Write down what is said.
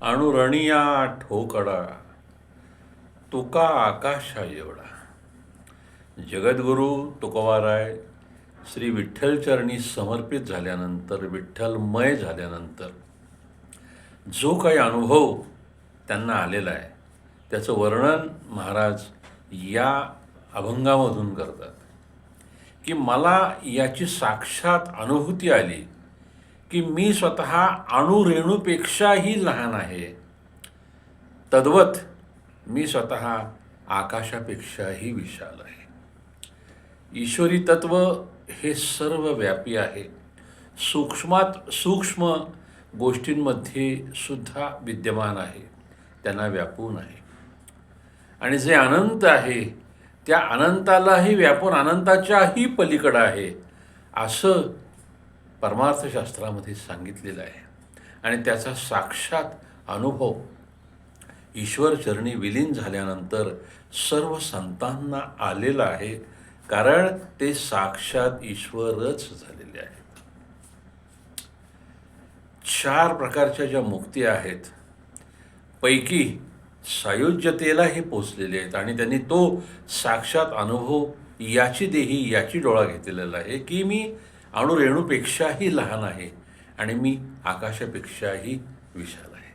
अणुरणिया ठोकडा तुका आकाशा एवढा जगद्गुरू तुकोबाराय श्री विठ्ठलचरणी समर्पित झाल्यानंतर विठ्ठलमय झाल्यानंतर जो काही अनुभव त्यांना आलेला आहे त्याचं वर्णन महाराज या अभंगामधून करतात की मला याची साक्षात अनुभूती आली की मी स्वतः अणुरेणूपेक्षाही लहान आहे. तद्वत मी स्वतः आकाशापेक्षाही विशाल आहे. ईश्वरी तत्व हे सर्व व्यापी आहे. सूक्ष्मात सूक्ष्म गोष्टींमध्ये सुद्धा विद्यमान आहे. त्यांना व्यापून आहे. आणि जे अनंत आहे त्या अनंतालाही व्यापून अनंताच्याही पलीकडं आहे. असं परमार्थशास्त्रामध्ये सांगितलेलं आहे. आणि त्याचा साक्षात अनुभव ईश्वरचरणी विलीन झाल्यानंतर सर्व संतांना आलेला आहे. कारण ते साक्षात ईश्वरच झालेले आहे चार प्रकारच्या ज्या मुक्ती आहेत पैकी सायुज्यतेलाही पोचलेले आहेत. आणि त्यांनी तो साक्षात अनुभव याची देही याची डोळा घेतलेला आहे की मी अणुरेणूपेक्षाही लहान आहे आणि मी आकाशापेक्षाही विशाल आहे.